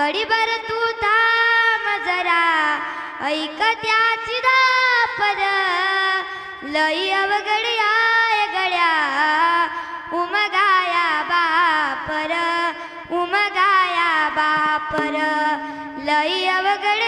गडीभर तू थांब जरा. ऐक त्याची दापर लई अवघड आय गड्या. उमगाया बापर उमगाया बापर लई अवघड